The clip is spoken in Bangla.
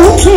মুখে